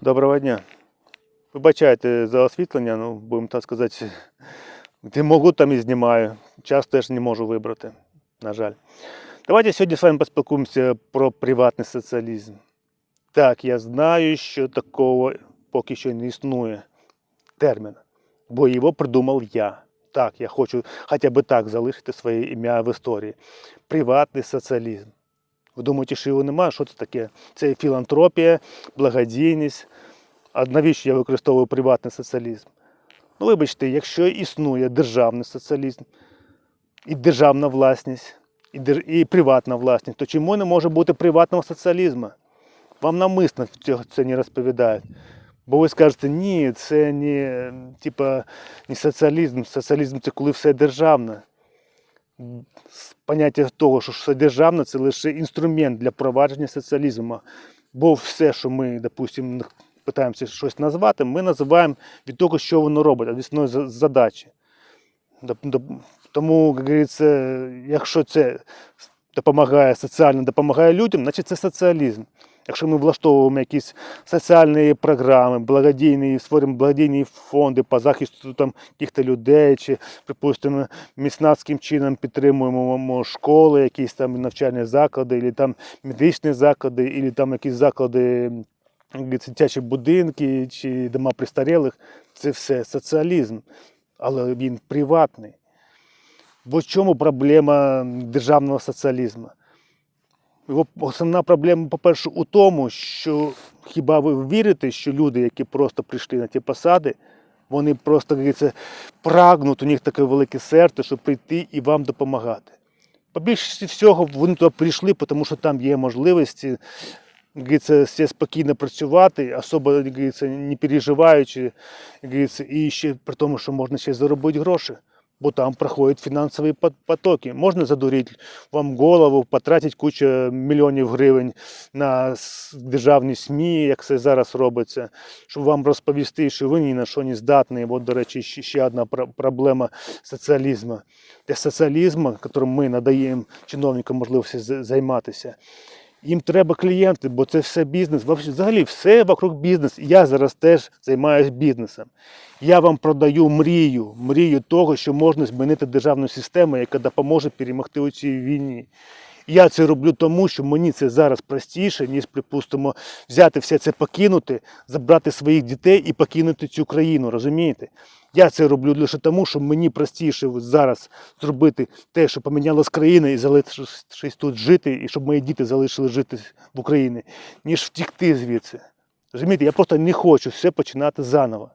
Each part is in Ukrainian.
Доброго дня. Вибачайте за освітлення, ну, будемо так сказати, де можу, там і знімаю. Час теж не можу вибрати, на жаль. Давайте сьогодні з вами поспілкуємося про приватний соціалізм. Так, я знаю, що такого поки що не існує терміна, бо його придумав я. Так, я хочу хоча б так залишити своє ім'я в історії. Приватний соціалізм. Ви думаєте, що його немає? Що це таке? Це філантропія, благодійність. А навіщо я використовую приватний соціалізм? Ну, вибачте, якщо існує державний соціалізм, і державна власність, і, дер... і приватна власність, то чому не може бути приватного соціалізму? Вам навмисно цього це не розповідають. Бо ви скажете, ні, це не, типа, не соціалізм. Соціалізм це коли все державне. Поняття того, що все державне, це лише інструмент для провадження соціалізму. Бо все, що ми, допустимо, питаємося щось назвати, ми називаємо від того, що воно робить, від основної задачі. Тому, як говориться, якщо це допомагає соціально, допомагає людям, значить це соціалізм. Якщо ми влаштовуємо якісь соціальні програми, благодійні, створюємо благодійні фонди по захисту там яких-то людей, чи, припустимо, міцнацьким чином підтримуємо школи, якісь там навчальні заклади, або там медичні заклади, або там якісь заклади, дитячі будинки чи дома престарілих, це все соціалізм, але він приватний. Бо в чому проблема державного соціалізму? Його основна проблема, по-перше, у тому, що хіба ви вірите, що люди, які просто прийшли на ті посади, вони просто говориться, прагнуть, у них таке велике серце, щоб прийти і вам допомагати. По більшості всього вони туди прийшли, тому що там є можливості все спокійно працювати, особо не переживаючи, і ще при тому, що можна ще заробити гроші. Бо там проходять фінансові потоки. Можна задурити вам голову, потратити кучу мільйонів гривень на державні СМІ, як це зараз робиться, щоб вам розповісти, що ви ні на що не здатні. От, до речі, ще, одна проблема соціалізму. Для соціалізму, яким ми надаємо чиновникам можливості займатися, їм треба клієнти, бо це все бізнес. Взагалі все вокруг бізнес. Я зараз теж займаюся бізнесом. Я вам продаю мрію, мрію того, що можна змінити державну систему, яка допоможе перемогти у цій війні. Я це роблю тому, що мені це зараз простіше, ніж, припустимо, взяти все це покинути, забрати своїх дітей і покинути цю країну. Розумієте? Я це роблю лише тому, що мені простіше зараз зробити те, що помінялось країна, і залишитись тут жити, і щоб мої діти залишили жити в Україні, ніж втікти звідси. Розумієте, я просто не хочу все починати заново.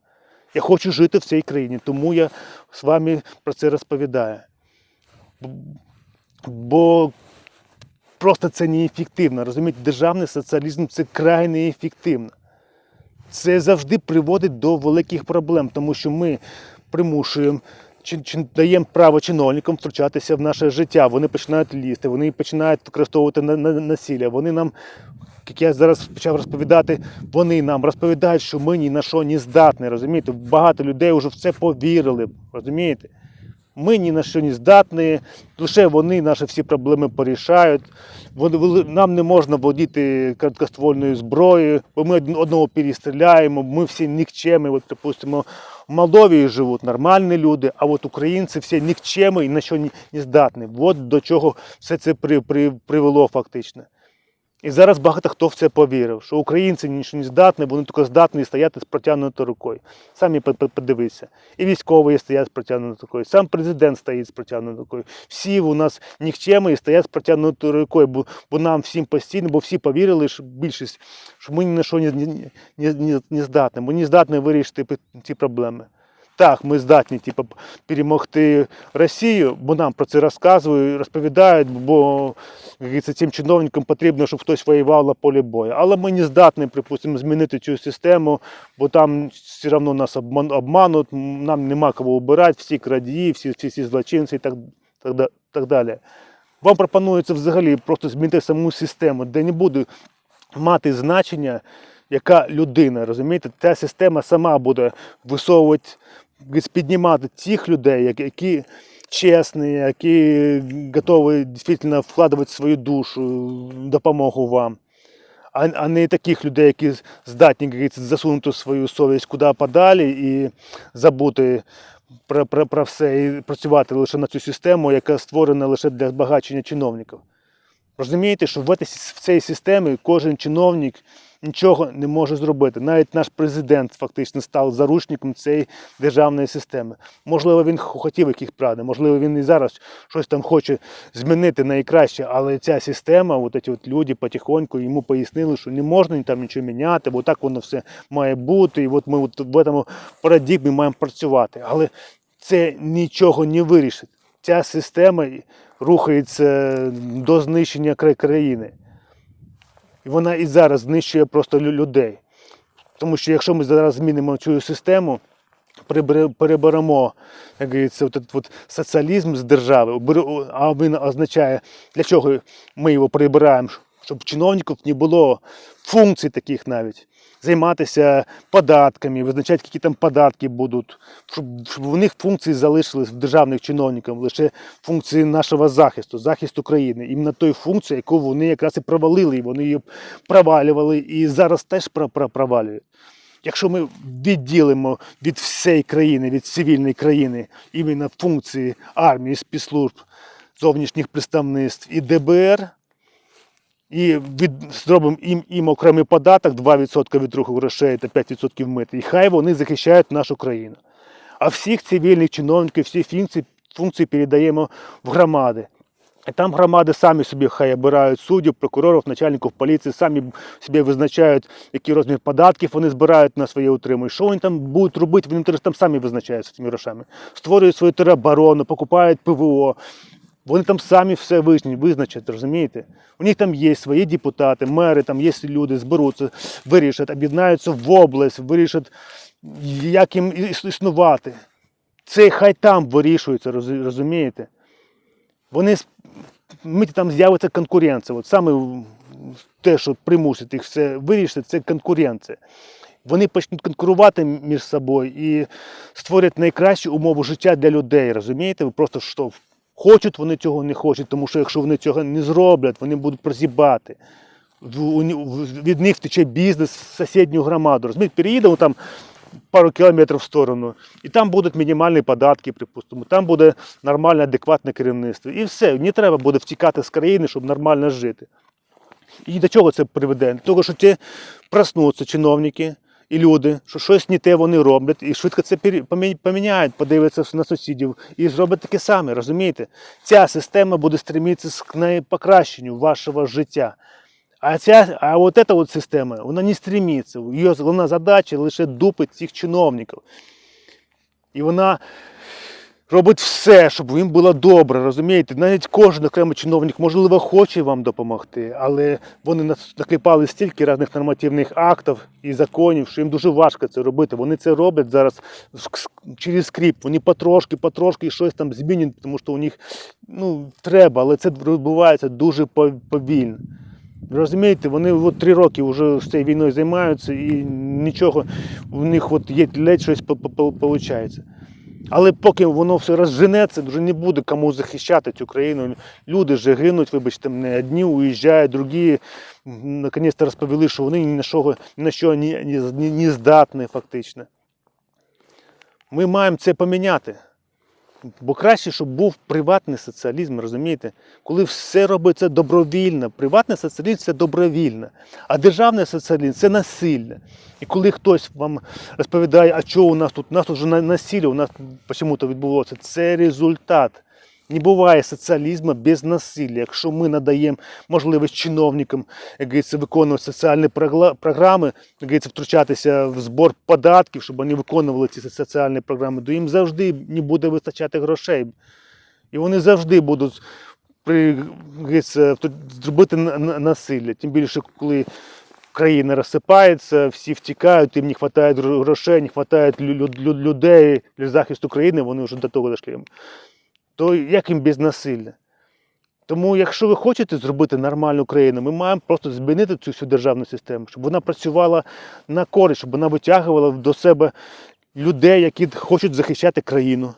Я хочу жити в цій країні, тому я з вами про це розповідаю. Бо просто це неефективно. Розумієте, державний соціалізм це край неефективно. Це завжди приводить до великих проблем, тому що ми примушуємо чи, чи даємо право чиновникам втручатися в наше життя. Вони починають лізти, вони починають використовувати на, на, насилля. Вони нам, як я зараз почав розповідати, вони нам розповідають, що ми ні на що не здатні. Розумієте? Багато людей вже в це повірили. Розумієте? Ми ні на що не здатні, лише вони наші всі проблеми порішають. Нам не можна володіти короткоствольною зброєю, бо ми одного перестріляємо, ми всі нікчеми. От, припустимо, в Молдові живуть нормальні люди, а от українці всі нікчеми і на що не, здатні. От до чого все це при, при, привело фактично. І зараз багато хто в це повірив, що українці нічого не здатні, вони тільки здатні стояти з протягнутою рукою. Самі по- по- подивися. І військові стоять з протягнутою рукою, сам президент стоїть з протягнутою рукою. Всі у нас нікчеми і стоять з протягнутою рукою, бо, бо нам всім постійно, бо всі повірили, що більшість, що ми ні на що не, не, не, не, здатні. Ми не здатні вирішити ці проблеми. Так, ми здатні типу, перемогти Росію, бо нам про це розказують, розповідають, бо говориться, цим чиновникам потрібно, щоб хтось воював на полі бою. Але ми не здатні, припустимо, змінити цю систему, бо там все одно нас обман, обмануть, нам нема кого обирати, всі крадії, всі, всі, всі злочинці і так, так, так далі. Вам пропонується взагалі просто змінити саму систему, де не буде мати значення, яка людина, розумієте? Ця система сама буде висовувати, піднімати тих людей, які- чесні, які готові дійсно вкладати свою душу, допомогу вам. а, а не таких людей, які здатні як засунути свою совість куди подалі і забути про, про, про все і працювати лише на цю систему, яка створена лише для збагачення чиновників. Розумієте, що в цій системі кожен чиновник нічого не може зробити. Навіть наш президент фактично став заручником цієї державної системи. Можливо, він хотів яких правди, можливо, він і зараз щось там хоче змінити найкраще, але ця система, от ці от люди потихоньку йому пояснили, що не можна там нічого міняти, бо так воно все має бути. І от ми от в цьому парадигмі маємо працювати. Але це нічого не вирішить. Ця система рухається до знищення кра- країни. І вона і зараз знищує просто людей. Тому що якщо ми зараз змінимо цю систему, переберемо, як говориться, от, от, от соціалізм з держави, а він означає, для чого ми його прибираємо, щоб чиновників не було функцій таких навіть. Займатися податками, визначати, які там податки будуть, щоб, у них функції залишились в державних чиновників, лише функції нашого захисту, захисту країни. Іменно той функції, яку вони якраз і провалили, і вони її провалювали, і зараз теж про- про- провалюють. Якщо ми відділимо від всієї країни, від цивільної країни, іменно функції армії, спецслужб, зовнішніх представництв і ДБР, і від, зробимо їм, їм окремий податок 2% від руху грошей та 5% мити, і хай вони захищають нашу країну. А всіх цивільних чиновників, всі функції, функції передаємо в громади. І там громади самі собі хай обирають суддів, прокурорів, начальників поліції, самі собі визначають, який розмір податків вони збирають на своє утримання. Що вони там будуть робити, вони там самі визначаються цими грошами. Створюють свою тероборону, покупають ПВО. Вони там самі все визначать, розумієте? У них там є свої депутати, мери, там є люди, зберуться, вирішать, об'єднаються в область, вирішать, як їм існувати. Це хай там вирішується, розумієте? Вони там з'явиться конкуренція. От саме те, що примусить їх все вирішити, це конкуренція. Вони почнуть конкурувати між собою і створять найкращі умови життя для людей. Розумієте? Ви просто що хочуть вони цього не хочуть, тому що якщо вони цього не зроблять, вони будуть прозібати. Від них втече бізнес в сусідню громаду. Розумієте, переїдемо там пару кілометрів в сторону, і там будуть мінімальні податки, припустимо, там буде нормальне, адекватне керівництво. І все, не треба буде втікати з країни, щоб нормально жити. І до чого це приведе? До того, що ті проснуться чиновники і люди, що щось не те вони роблять, і швидко це поміняють, подивляться на сусідів і зроблять таке саме, розумієте? Ця система буде стремитися к найпокращенню вашого життя. А ця, а от ця от система, вона не стремиться. Її головна задача лише дупить цих чиновників. І вона робить все, щоб їм було добре, розумієте? Навіть кожен окремий чиновник, можливо, хоче вам допомогти, але вони нас наклепали стільки різних нормативних актів і законів, що їм дуже важко це робити. Вони це роблять зараз через скрипт. Вони потрошки, потрошки щось там змінюють, тому що у них ну, треба, але це відбувається дуже пов- повільно. Розумієте, вони от три роки вже з цією війною займаються і нічого, у них от є ледь щось виходить. Але поки воно все розженеться, вже не буде кому захищати цю країну. Люди вже гинуть, вибачте, мене одні уїжджають, другі наконець-то розповіли, що вони ні на що, ні на що не здатні фактично. Ми маємо це поміняти. Бо краще, щоб був приватний соціалізм, розумієте? Коли все робиться добровільно. Приватний соціалізм це добровільно, а державний соціалізм це насильне. І коли хтось вам розповідає, а що у нас тут, у нас тут вже насилля, у нас чому-то відбулося, це результат. Не буває соціалізму без насилля. Якщо ми надаємо можливість чиновникам як говориться, виконувати соціальні програми, як говориться, втручатися в збор податків, щоб вони виконували ці соціальні програми, то їм завжди не буде вистачати грошей. І вони завжди будуть при, говориться, зробити на- на- насилля. Тим більше, коли країна розсипається, всі втікають, їм не вистачає грошей, не вистачає лю- лю- людей для захисту країни, вони вже до того дійшли. То як їм без насилля? Тому, якщо ви хочете зробити нормальну країну, ми маємо просто змінити цю всю державну систему, щоб вона працювала на користь, щоб вона витягувала до себе людей, які хочуть захищати країну.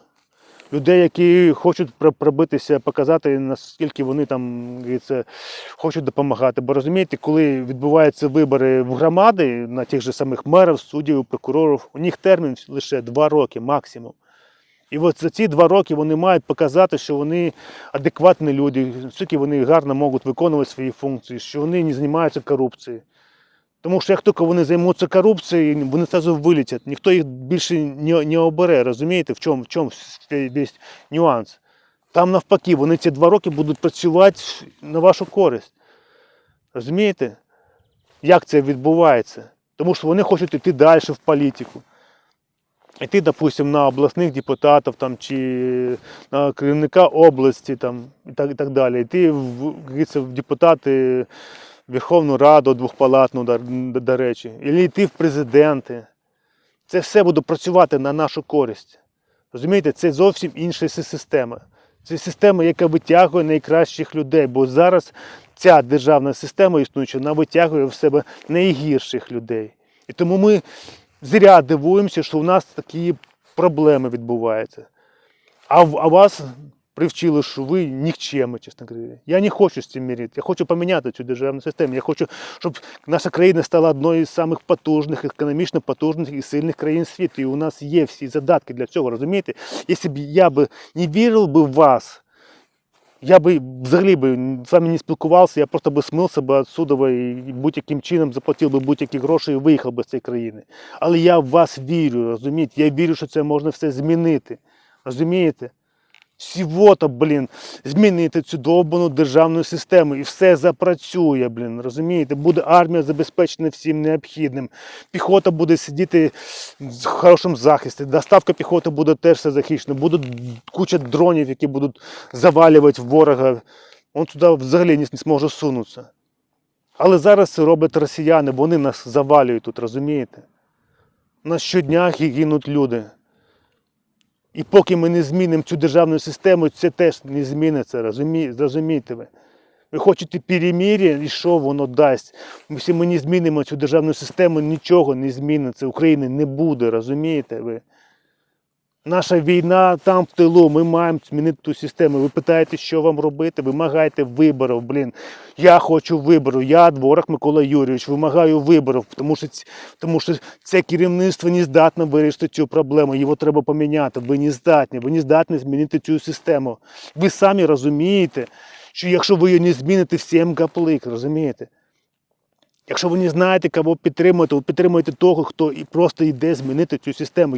людей, які хочуть пробитися, показати, наскільки вони там говориться, хочуть допомагати. Бо розумієте, коли відбуваються вибори в громади на тих же самих мерів, суддів, прокурорів, у них термін лише два роки максимум. І от за ці два роки вони мають показати, що вони адекватні люди, скільки вони гарно можуть виконувати свої функції, що вони не займаються корупцією. Тому що як тільки вони займуться корупцією, вони одразу вилетять. Ніхто їх більше не, не обере, розумієте, в чому, в чому весь нюанс. Там навпаки, вони ці два роки будуть працювати на вашу користь. Розумієте? Як це відбувається? Тому що вони хочуть йти далі в політику. Йти, допустим, на обласних депутатів там, чи на керівника області там, і, так, і так далі. Йти в, в депутати Верховну Раду двохпалатну, до, до речі, і йти в президенти. Це все буде працювати на нашу користь. Розумієте, це зовсім інша система. Це система, яка витягує найкращих людей, бо зараз ця державна система існуюча, вона витягує в себе найгірших людей. І тому ми зря дивуємося, що у нас такі проблеми відбуваються. А, а вас привчили, що ви нікчеми, чесно говоря. Я не хочу з цим мірити. Я хочу поміняти цю державну систему. Я хочу, щоб наша країна стала одною з самих потужних, економічно потужних і сильних країн світу. І у нас є всі задатки для цього, розумієте? Якщо б я би не вірив би в вас, я би взагалі би з вами не спілкувався, я просто би смився би відсюди і будь-яким чином заплатив би будь-які гроші і виїхав би з цієї країни. Але я в вас вірю, розумієте? Я вірю, що це можна все змінити. Розумієте? Всього-то, блін, змінити цю довбану державну систему і все запрацює, блін, розумієте? Буде армія забезпечена всім необхідним. Піхота буде сидіти в хорошому захисті, доставка піхоти буде теж все захищена. Буде куча дронів, які будуть завалювати ворога. Он туди взагалі не, зможе сунутися. Але зараз це роблять росіяни, вони нас завалюють тут, розумієте? У нас щодня гинуть люди. І поки ми не змінимо цю державну систему, це теж не зміниться, розумі... зрозумійте ви. Ви хочете перемір'я, і що воно дасть? Якщо ми не змінимо цю державну систему, нічого не зміниться. України не буде, розумієте ви? Наша війна там в тилу, ми маємо змінити ту систему. Ви питаєте, що вам робити, вимагайте виборів. Блін. Я хочу виборів. Я дворах Микола Юрійович, вимагаю виборів, тому що, тому що це керівництво не здатне вирішити цю проблему. Його треба поміняти. Ви не здатні, ви не здатні змінити цю систему. Ви самі розумієте, що якщо ви її не зміните, всім гаплик, розумієте? Якщо ви не знаєте, кого підтримувати, ви підтримуєте того, хто і просто йде змінити цю систему.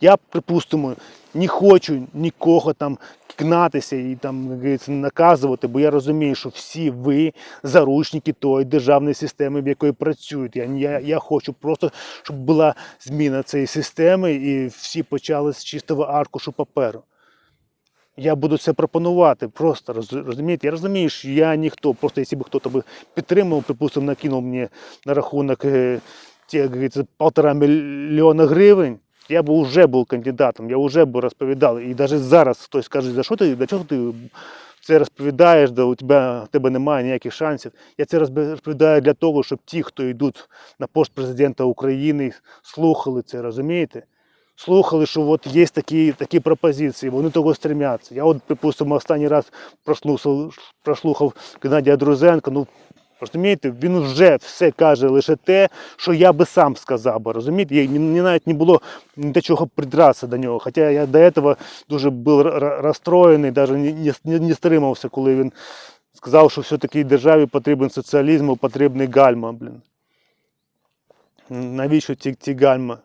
Я, припустимо, не хочу нікого там кнатися і там наказувати, бо я розумію, що всі ви заручники тої державної системи, в якої працюють. Я, я, я хочу просто, щоб була зміна цієї системи і всі почали з чистого аркушу паперу. Я буду це пропонувати просто, розумієте? Я розумію, що я ніхто, просто якщо б хтось підтримав, припустимо, накинув мені на рахунок е, полтора мільйона гривень, я б вже був кандидатом, я вже б розповідав. І навіть зараз хтось каже, за що ти, для чого ти це розповідаєш, да у тебе, у тебе немає ніяких шансів. Я це розповідаю для того, щоб ті, хто йдуть на пост президента України, слухали це, розумієте? Слухали, що от є такі, такі пропозиції, вони того стремляться. Я от, припустимо, останній раз прослухав, прослухав Геннадія Друзенка, ну, розумієте, він вже все каже лише те, що я би сам сказав би, розумієте? Мені навіть не було ні до чого придратися до нього. Хоча я до цього дуже був розстроєний, навіть не, не стримався, коли він сказав, що все-таки державі потрібен соціалізм, потрібний гальма, блін. Навіщо ці, ці гальма?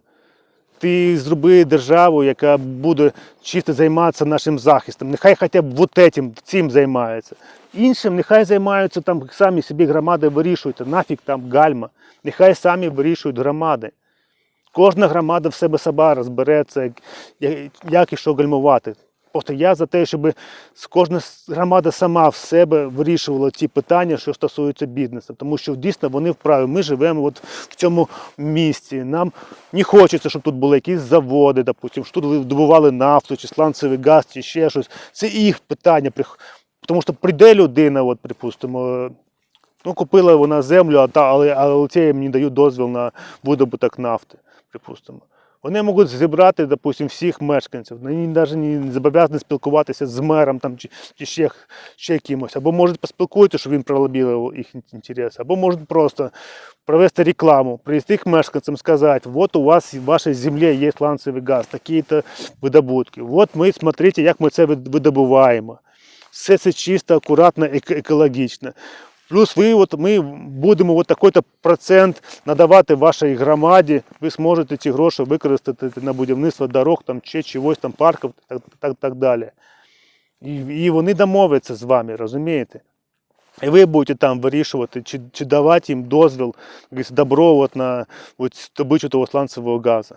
Ти зроби державу, яка буде чисто займатися нашим захистом. Нехай хоча б вот этим, цим займається. Іншим нехай займаються там самі собі громади вирішують, нафіг там гальма. Нехай самі вирішують громади. Кожна громада в себе сама розбереться, як, і що гальмувати. Просто я за те, щоб кожна громада сама в себе вирішувала ці питання, що стосуються бізнесу. Тому що дійсно вони вправі. Ми живемо от в цьому місті. Нам не хочеться, щоб тут були якісь заводи, допустим, що тут добували нафту, чи сланцевий газ, чи ще щось. Це їх питання. Тому що прийде людина, от, припустимо, ну, купила вона землю, а але, але це їм не дають дозвіл на видобуток нафти, припустимо. Вони можуть зібрати, допустим, всіх мешканців. Вони навіть не зобов'язані спілкуватися з мером там, чи, чи ще, ще кимось. Або можуть поспілкуватися, щоб він пролоббував їх інтереси, або можуть просто провести рекламу, прийти к мешканцам, сказати, вот у вас в вашій землі є сланцевий газ, такі-то видобутки. От ми, смотрите, як ми це видобуваємо. Все це чисто, акуратно, екологічно. Плюс ви, от ми будемо от такий-то процент надавати вашій громаді. Ви зможете ці гроші використати на будівництво дорог там, чи чогось там парків так, так, так далі. І, і вони домовляться з вами, розумієте? І ви будете там вирішувати, чи, чи давати їм дозвіл, добро от на добичу того сланцевого газу.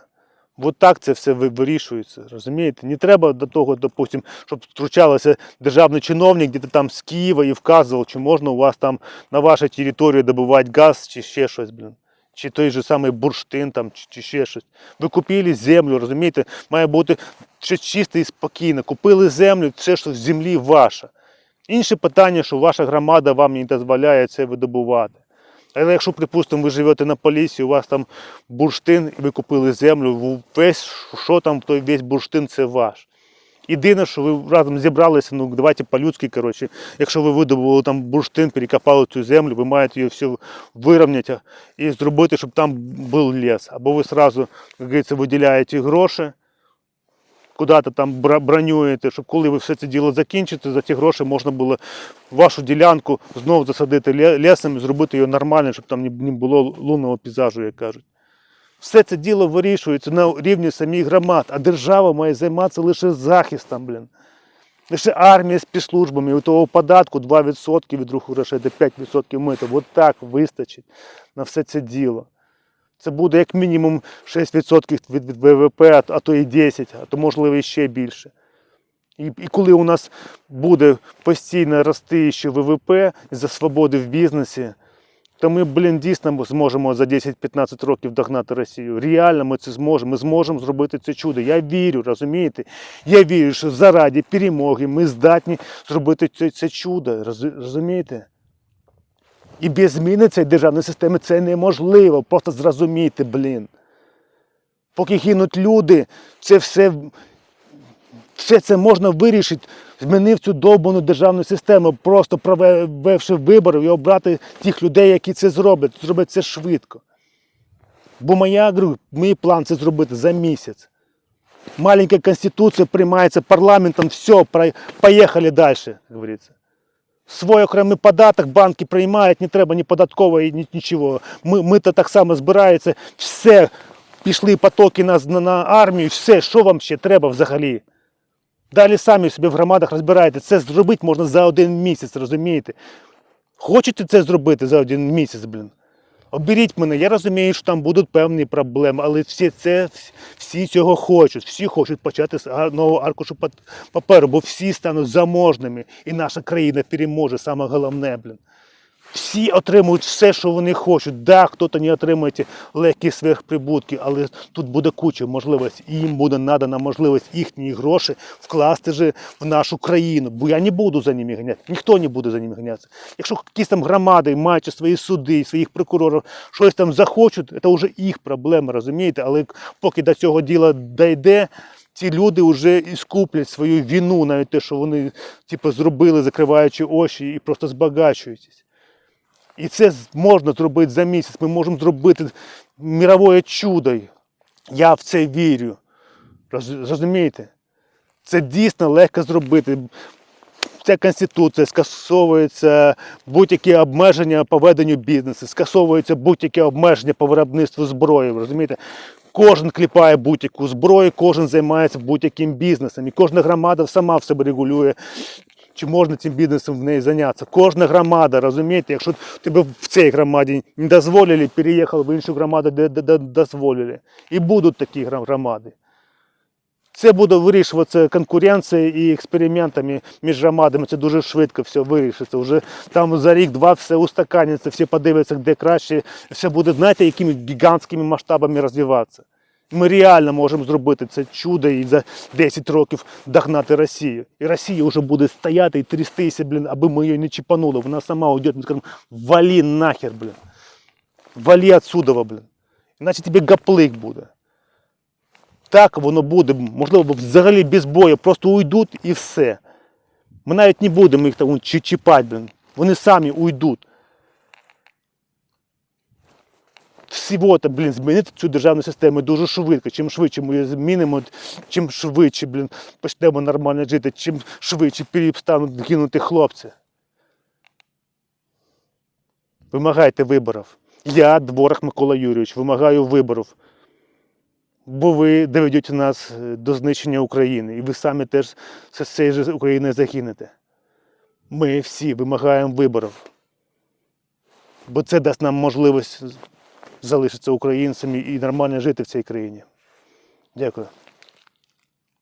От так це все вирішується, розумієте? Не треба до того, допустим, щоб втручалося державний чиновник, де там з Києва і вказував, чи можна у вас там на вашій території добувати газ, чи ще щось, блін. Чи той же самий бурштин, там, чи, чи ще щось. Ви купили землю, розумієте? Має бути щось чисте і спокійне. Купили землю, це що в землі ваша. Інше питання, що ваша громада вам не дозволяє це видобувати. Але якщо, припустимо, ви живете на полісі, у вас там бурштин, і ви купили землю, весь, що там, той весь бурштин, це ваш. Єдине, що ви разом зібралися, ну давайте по-людськи, коротше, якщо ви видобули там бурштин, перекопали цю землю, ви маєте її все вирівняти і зробити, щоб там був ліс. Або ви сразу, як говориться, виділяєте гроші, куди-то там бронюєте, щоб коли ви все це діло закінчите, за ці гроші можна було вашу ділянку знову засадити лісом і зробити її нормально, щоб там не було лунного пейзажу, як кажуть. Все це діло вирішується на рівні самих громад, а держава має займатися лише захистом, блін. Лише армія з спецслужбами, у того податку 2% від руху грошей до 5% мита. От так вистачить на все це діло. Це буде як мінімум 6% від, ВВП, а то і 10%, а то можливо і ще більше. І, і коли у нас буде постійно рости ще ВВП за свободи в бізнесі, то ми, блін, дійсно зможемо за 10-15 років догнати Росію. Реально ми це зможемо. Ми зможемо зробити це чудо. Я вірю, розумієте? Я вірю, що заради перемоги ми здатні зробити це, це чудо. Розумієте? І без зміни цієї державної системи це неможливо. Просто зрозумійте, блін. Поки гинуть люди, це все, все це можна вирішити, змінив цю довбану державну систему, просто провівши вибори і обрати тих людей, які це зроблять. Зроблять це швидко. Бо моя мій план це зробити за місяць. Маленька конституція приймається парламентом, все, поїхали далі, говориться. Свой окремий податок банки приймають, не треба ні податкової, ні нічого. Ми, ми то так само збирається, все, пішли потоки на, на, на армію, все, що вам ще треба взагалі. Далі самі собі в громадах розбираєте. Це зробити можна за один місяць, розумієте? Хочете це зробити за один місяць, блін? Оберіть мене, я розумію, що там будуть певні проблеми, але всі це всі цього хочуть. Всі хочуть почати з нового аркушу паперу, бо всі стануть заможними, і наша країна переможе, саме головне, блін. Всі отримують все, що вони хочуть. Да, хтось не отримує легкі сверхприбутки, але тут буде куча можливостей. Їм буде надана можливість їхні гроші вкласти же в нашу країну. Бо я не буду за ними ганяти, ніхто не буде за ними ганятися. Якщо якісь там громади, маючи свої суди, своїх прокурорів, щось там захочуть, це вже їх проблема, розумієте? Але поки до цього діла дійде, ці люди вже скуплять свою вину, навіть те, що вони типу, зробили, закриваючи очі і просто збагачуються. І це можна зробити за місяць. Ми можемо зробити мірове чудо. Я в це вірю. Розумієте? Це дійсно легко зробити. Ця конституція скасовується будь-які обмеження по веденню бізнесу, скасовується будь-які обмеження по виробництву зброї. Розумієте? Кожен кліпає будь-яку зброю, кожен займається будь-яким бізнесом. І кожна громада сама в себе регулює, чи можна цим бізнесом в неї зайнятися. Кожна громада, розумієте, якщо тебе в цій громаді не дозволили, переїхав в іншу громаду, де, дозволили. І будуть такі громади. Це буде вирішуватися конкуренцією і експериментами між громадами. Це дуже швидко все вирішиться. Вже там за рік-два все устаканиться, всі подивляться, де краще. Все буде, знаєте, якими гігантськими масштабами розвиватися. Ми реально можемо зробити це чудо і за 10 років догнати Росію. І Росія вже буде стояти і трястися, блін, аби ми її не чіпанули. Вона сама уйде, ми скажемо, вали нахер, блін. Вали отсюда, блін. Іначе тобі гаплик буде. так воно буде, можливо, взагалі без бою, просто уйдуть і все. Ми навіть не будемо їх там чіпати, блін. Вони самі уйдуть. Всього-то, блін, змінити цю державну систему дуже швидко. Чим швидше ми її змінимо, чим швидше, блін, почнемо нормально жити, чим швидше перестануть гинути хлопці. Вимагайте виборів. Я, Дворах Микола Юрійович, вимагаю виборів. Бо ви доведете нас е, до знищення України, і ви самі теж з цієї ж України загинете. Ми всі вимагаємо виборів. Бо це дасть нам можливість залишитися українцями і нормально жити в цій країні. Дякую.